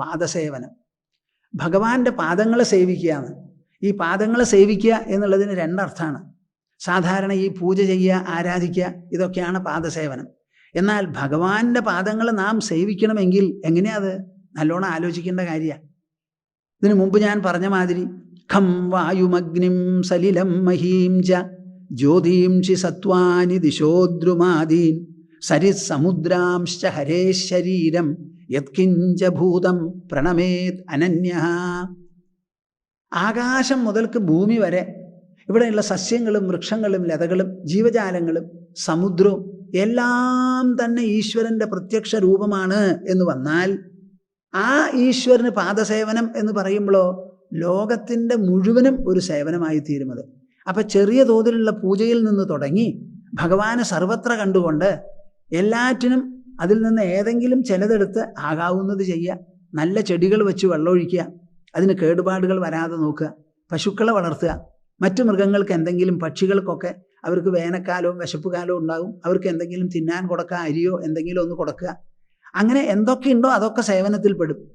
പാദസേവനം. ഭഗവാന്റെ പാദങ്ങളെ സേവിക്കുകയാണ്. ഈ പാദങ്ങളെ സേവിക്കുക എന്നുള്ളതിന് രണ്ടർത്ഥമാണ്. സാധാരണ ഈ പൂജ ചെയ്യുക ആരാധിക്കുക ഇതൊക്കെയാണ് പാദസേവനം. എന്നാൽ ഭഗവാന്റെ പാദങ്ങൾ നാം സേവിക്കണമെങ്കിൽ എങ്ങനെയാത്? നല്ലോണം ആലോചിക്കേണ്ട കാര്യമാണ് ഇതിനു മുമ്പ് ഞാൻ പറഞ്ഞ മാതിരി ഖം വായുമഗ്നിം സലിലം മഹീം ച ചി സത്വാനി ദിശോദ്രുമാദീൻ. സരിത് സമുദ്രാംശ്ച ഹരേ ശരീരം യത്കിഞ്ച ഭൂതം പ്രണമേത് അനന്യ ആകാശം മുതൽക്ക് ഭൂമി വരെ ഇവിടെയുള്ള സസ്യങ്ങളും വൃക്ഷങ്ങളും ലതകളും ജീവജാലങ്ങളും സമുദ്രവും എല്ലാം തന്നെ ഈശ്വരന്റെ പ്രത്യക്ഷ രൂപമാണ് എന്ന് വന്നാൽ ആ ഈശ്വരന് പാദസേവനം എന്ന് പറയുമ്പോഴോ ലോകത്തിന്റെ മുഴുവനും ഒരു സേവനമായി തീരുമത് അപ്പം ചെറിയ തോതിലുള്ള പൂജയിൽ നിന്ന് തുടങ്ങി ഭഗവാനെ സർവത്ര കണ്ടുകൊണ്ട് എല്ലാറ്റിനും അതിൽ നിന്ന് ഏതെങ്കിലും ചിലതെടുത്ത് ആകാവുന്നത് ചെയ്യുക. നല്ല ചെടികൾ വെച്ച് വെള്ളമൊഴിക്കുക. അതിന് കേടുപാടുകൾ വരാതെ നോക്കുക. പശുക്കളെ വളർത്തുക. മറ്റു മൃഗങ്ങൾക്ക് എന്തെങ്കിലും പക്ഷികൾക്കൊക്കെ അവർക്ക് വേനൽക്കാലവും വിശപ്പ് കാലവും ഉണ്ടാകും. അവർക്ക് എന്തെങ്കിലും തിന്നാൻ കൊടുക്കുക അരിയോ എന്തെങ്കിലും ഒന്ന് കൊടുക്കുക. അങ്ങനെ എന്തൊക്കെയുണ്ടോ അതൊക്കെ സേവനത്തിൽ പെടും.